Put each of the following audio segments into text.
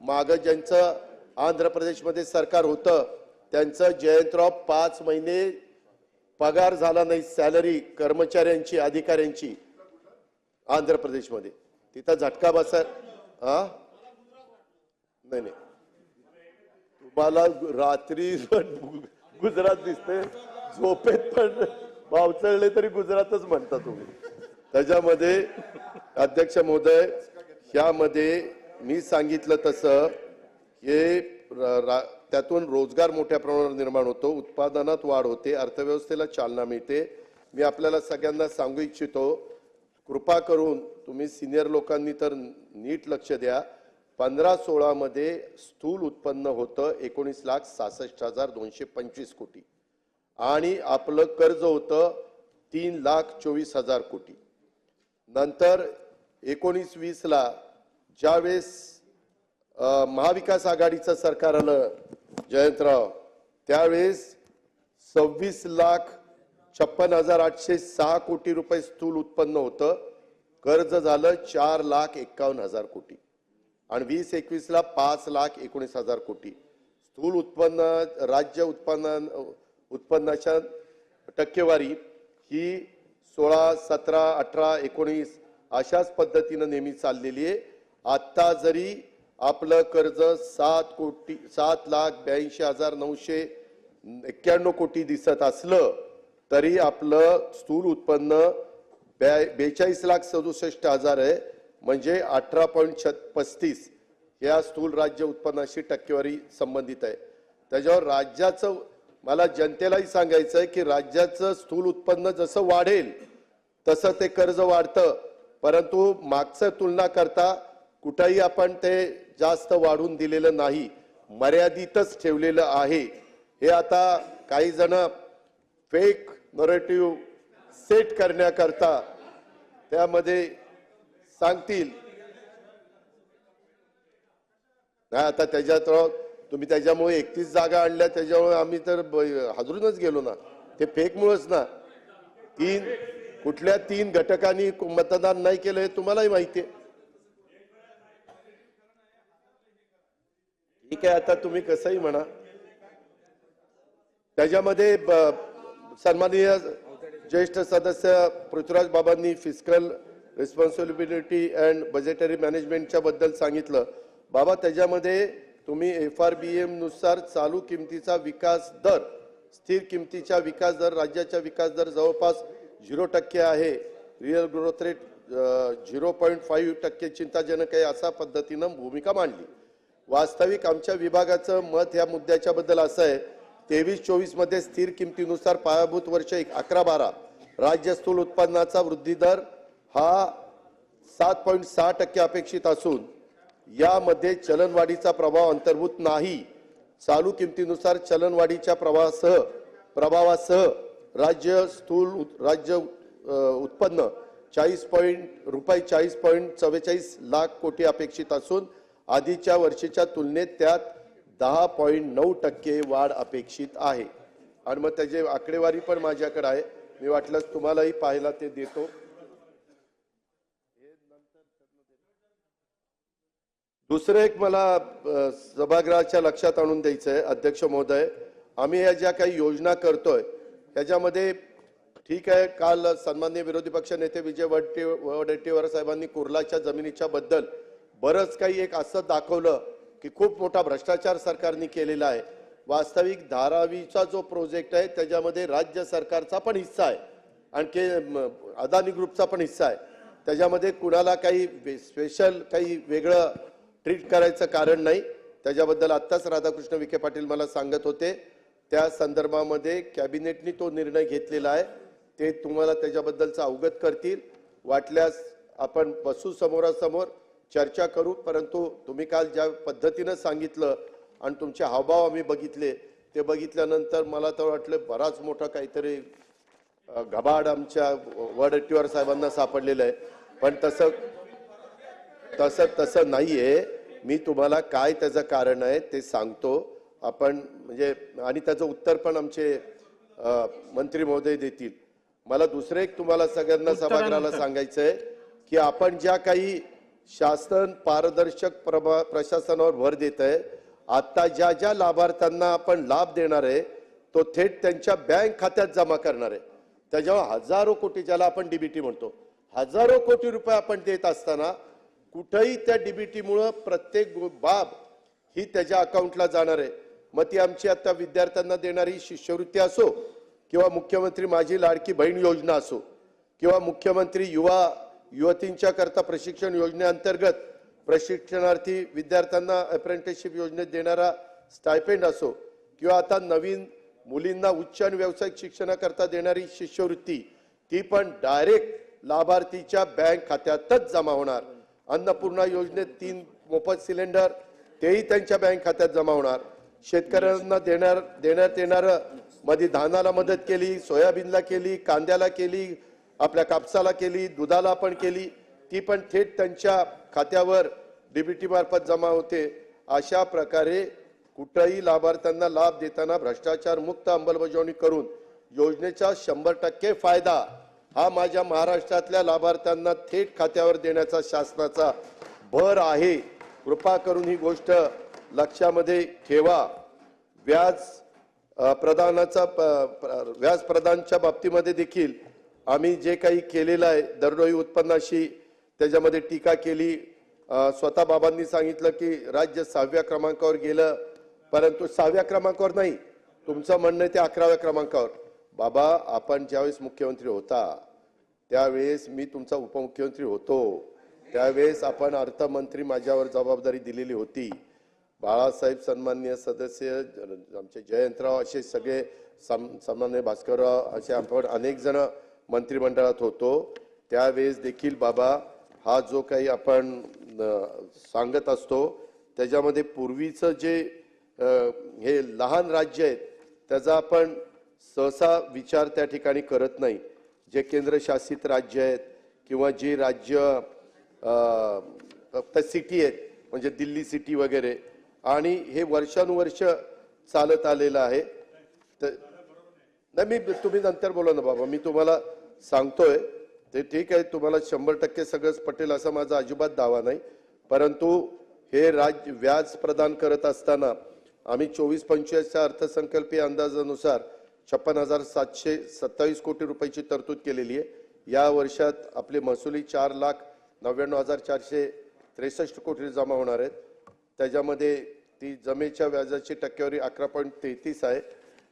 मागं ज्यांचं आंध्र प्रदेशमध्ये सरकार होतं त्यांचं जयंतराव पाच महिने पगार झाला नाही सॅलरी कर्मचाऱ्यांची अधिकाऱ्यांची आंध्र प्रदेशमध्ये. तिथं झटका बसा हा नाही नाही. तुम्हाला रात्री गुजरात दिसते झोपेत पण पावचळले तरी गुजरातच म्हणता तुम्ही. त्याच्यामध्ये अध्यक्ष महोदय ह्यामध्ये मी सांगितलं तसं हे र- रा- त्यातून रोजगार मोठ्या प्रमाणावर निर्माण होतो उत्पादनात वाढ होते अर्थव्यवस्थेला चालना मिळते. मी आपल्याला सगळ्यांना सांगू इच्छितो कृपा करून तुम्ही सिनियर लोकांनी तर नीट लक्ष द्या. पंधरा सोळामध्ये स्थूल उत्पन्न होतं एकोणीस लाख सहासष्ट हजार दोनशे पंचवीस कोटी. आणि आपलं कर्ज होतं तीन लाख चोवीस हजार कोटी. नंतर एकोणीस वीसला ज्यावेळेस महाविकास आघाडीचं सरकार आलं जयंतराव त्यावेळेस सव्वीस लाख छप्पन हजार आठशे सहा कोटी रुपये स्थूल उत्पन्न होतं. कर्ज झालं चार लाख एक्कावन्न हजार कोटी. आणि वीस एकवीसला पाच लाख एकोणीस हजार कोटी. स्थूल उत्पन्न राज्य उत्पन्न उत्पन्नाच्या टक्केवारी ही सोळा सतरा अठरा एकोणीस अशाच पद्धतीनं नेहमी चाललेली आहे. आत्ता जरी आपलं कर्ज सात कोटी सात लाख ब्याऐंशी हजार नऊशे एक्क्याण्णव कोटी दिसत असलं तरी आपलं स्थूल उत्पन्न ब्या- बेचाळीस लाख सदुसष्ट हजार आहे. म्हणजे अठरा पॉईंट छत पस्तीस या स्थूल राज्य उत्पन्नाशी टक्केवारी संबंधित आहे. त्याच्यावर राज्याचं मला जनतेलाही सांगायचं आहे की राज्याचं स्थूल उत्पन्न जसं वाढेल तसं ते कर्ज वाढतं. परंतु मागचं तुलना करता कुठंही आपण ते जास्त वाढून दिलेलं नाही मर्यादितच ठेवलेलं आहे. हे आता काही जण फेक नरेटिव्ह सेट करण्याकरता त्यामध्ये सांगतील. नाही आता त्याच्यात तुम्ही त्याच्यामुळे एकतीस जागा आणल्या त्याच्यामुळे आम्ही तर ब- हादरूनच गेलो ना. ते फेकमुळेच ना. तीन कुठल्या तीन घटकांनी मतदान नाही केलं हे तुम्हालाही माहिती आहे. ठीक आहे आता तुम्ही कसंही म्हणा. त्याच्यामध्ये सन्माननीय ज्येष्ठ सदस्य पृथ्वीराज बाबांनी फिस्कल रिस्पॉन्सिबिलिटी अँड बजेटरी मॅनेजमेंटच्या बद्दल सांगितलं. बाबा त्याच्यामध्ये तुम्ही एफ आर बी एमनुसार चालू किमतीचा विकास दर स्थिर किमतीचा विकास दर राज्याचा विकास दर जवळपास झिरो टक्के आहे. Real growth rate zero point five टक्के चिंताजनक आहे अशा पद्धतीनं भूमिका मांडली. वास्तविक आमच्या विभागाचं मत या मुद्द्याच्या बद्दल असं आहे तेवीस चोवीसमध्ये स्थिर किमतीनुसार पायाभूत वर्ष एक अकरा बारा राज्य स्थूल उत्पन्नाचा वृद्धी दर हा सात पॉईंट सहा टक्के अपेक्षित असून यामध्ये चलनवाढीचा प्रभाव अंतर्भूत नाही. चालू किमतीनुसार चलनवाढीच्या प्रभावासह प्रभावासह राज्य स्थूल उत- राज्य उत्पन्न चाळीस पॉईंट रुपये चाळीस पॉईंट चव्वेचाळीस लाख कोटी अपेक्षित असून आधीच्या वर्षीच्या तुलनेत त्यात दहा पॉईंट नऊ टक्के वाढ अपेक्षित आहे. आणि मग त्याची आकडेवारी पण माझ्याकडे आहे. मी वाटल्यास तुम्हालाही पाहायला ते देतो. दुसरं एक मला सभागृहाच्या लक्षात आणून द्यायचं आहे अध्यक्ष महोदय. आम्ही या ज्या काही योजना करतोय त्याच्यामध्ये ठीक आहे काल सन्माननीय विरोधी पक्ष नेते विजय वडटे वडेट्टीवार साहेबांनी कुर्लाच्या जमिनीच्या बद्दल बरंच काही एक असं दाखवलं की खूप मोठा भ्रष्टाचार सरकारने केलेला आहे. वास्तविक धारावीचा जो प्रोजेक्ट आहे त्याच्यामध्ये राज्य सरकारचा पण हिस्सा आहे. आणखी अदानी ग्रुपचा पण हिस्सा आहे. त्याच्यामध्ये कुणाला काही स्पेशल काही वेगळं ट्रीट करायचं कारण नाही. त्याच्याबद्दल आत्ताच राधाकृष्ण विखे पाटील मला सांगत होते. त्या संदर्भामध्ये कॅबिनेटनी तो निर्णय घेतलेला आहे. ते तुम्हाला त्याच्याबद्दलचं अवगत करतील. वाटल्यास आपण बसू समोरासमोर. चर्चा करू परंतु तुम्ही काल ज्या पद्धतीनं सांगितलं आणि तुमचे हावभाव आम्ही बघितले ते बघितल्यानंतर मला तर वाटलं बराच मोठा काहीतरी घबाड आमच्या वडट्टीवार साहेबांना सापडलेलं आहे. पण तसं तसं तसं नाहीये. मी तुम्हाला काय त्याचं कारण आहे ते सांगतो. आपण म्हणजे आणि त्याचं उत्तर पण आमचे मंत्री महोदय देतील. मला दुसरं एक तुम्हाला सगळ्यांना सभागृहाला सांगायचं आहे की आपण ज्या काही शासन पारदर्शक प्रभा- प्रशासनावर भर देत आहे. आत्ता ज्या ज्या लाभार्थ्यांना आपण लाभ देणार आहे तो थेट त्यांच्या बँक खात्यात जमा करणार आहे. त्याच्यावर हजारो कोटी ज्याला आपण डीबीटी म्हणतो हजारो कोटी रुपये आपण देत असताना कुठंही त्या डीबीटीमुळं प्रत्येक बाब ही त्याच्या अकाउंटला जाणार आहे. मग ती आमची आता विद्यार्थ्यांना देणारी शिष्यवृत्ती असो किंवा मुख्यमंत्री माझी लाडकी बहीण योजना असो किंवा मुख्यमंत्री युवा युवतींच्या करता प्रशिक्षण योजनेअंतर्गत प्रशिक्षणार्थी विद्यार्थ्यांना अप्रेंटिसशिप योजनेत देणारा स्टायपेंड असो किंवा आता नवीन मुलींना उच्च आणि व्यावसायिक शिक्षणाकरता देणारी शिष्यवृत्ती ती पण डायरेक्ट लाभार्थीच्या बँक खात्यातच जमा होणार. अन्नपूर्णा योजनेत तीन मोफत सिलेंडर तेही त्यांच्या बँक खात्यात जमा होणार. शेतकऱ्यांना देणार देण्यात येणारं मध्ये धानाला मदत केली सोयाबीनला केली कांद्याला केली आपल्या कापसाला केली दुधाला पण केली ती पण थेट त्यांच्या खात्यावर डीबीटी मार्फत जमा होते. अशा प्रकारे कुठंही लाभार्थ्यांना लाभ देताना भ्रष्टाचार मुक्त अंमलबजावणी करून योजनेचा शंभर टक्के फायदा हा माझ्या महाराष्ट्रातल्या लाभार्थ्यांना थेट खात्यावर देण्याचा शासनाचा भर आहे. कृपा करून ही गोष्ट लक्षामध्ये ठेवा. व्याज प्रदानाचा प- व्याज प्रदानच्या बाबतीमध्ये देखील आम्ही जे काही केलेलं आहे दरडोई उत्पन्नाशी त्याच्यामध्ये टीका केली. स्वतः बाबांनी सांगितलं की राज्य सहाव्या क्रमांकावर गेलं परंतु सहाव्या क्रमांकावर नाही. तुमचं म्हणणं आहे ते अकराव्या क्रमांकावर. बाबा आपण ज्यावेळेस मुख्यमंत्री होता त्यावेळेस मी तुमचा उपमुख्यमंत्री होतो. त्यावेळेस आपण अर्थमंत्री माझ्यावर जबाबदारी दिलेली होती. बाळासाहेब सन्मान्य सदस्य आमचे जयंतराव असे सगळे सम सन्मान्य भास्करराव असे आपण अनेक जण मंत्रिमंडळात होतो. त्यावेळेस देखील बाबा हा जो काही आपण सांगत असतो त्याच्यामध्ये पूर्वीचं जे हे लहान राज्य आहेत त्याचा आपण सहसा विचार त्या ठिकाणी करत नाही. जे केंद्रशासित राज्य आहेत किंवा जे राज्य फक्त सिटी आहेत म्हणजे दिल्ली सिटी वगैरे आणि हे वर्षानुवर्ष चालत आलेलं आहे. तर नाही मी तुम्ही नंतर बोला ना बाबा मी तुम्हाला सांगतोय ते ठीक आहे तुम्हाला शंभर टक्के सगळंच पटेल असा माझा अजिबात दावा नाही. परंतु हे राज्य व्याज प्रदान करत असताना आम्ही चोवीस पंचवीसच्या अर्थसंकल्पीय अंदाजानुसार छप्पन हजार सातशे सत्तावीस कोटी रुपयाची तरतूद केलेली आहे. या वर्षात आपले महसुली चार लाख नव्याण्णव हजार चारशे त्रेसष्ट कोटी जमा होणार आहेत. त्याच्यामध्ये ती जमेच्या व्याजाची टक्केवारी अकरा पॉईंट तेहतीस आहे.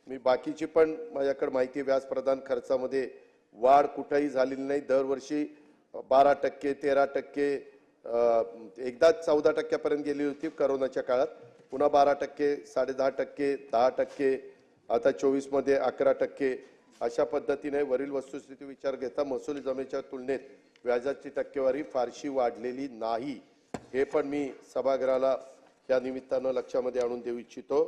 मी बाकीची पण माझ्याकडे माहिती व्याज प्रदान खर्चामध्ये वाढ कुठेही झालेली नाही. दरवर्षी बारा टक्के तेरा टक्के एकदा चौदा टक्क्यापर्यंत गेली होती करोनाच्या काळात. पुन्हा बारा टक्के साडे दहा टक्के दहा टक्के आता चोवीसमध्ये अकरा टक्के. अशा पद्धतीने वरील वस्तुस्थिती विचार घेता महसूल जमेच्या तुलनेत व्याजाची टक्केवारी फारशी वाढलेली नाही. हे पण मी सभागृहाला या निमित्तानं लक्षामध्ये आणून देऊ इच्छितो.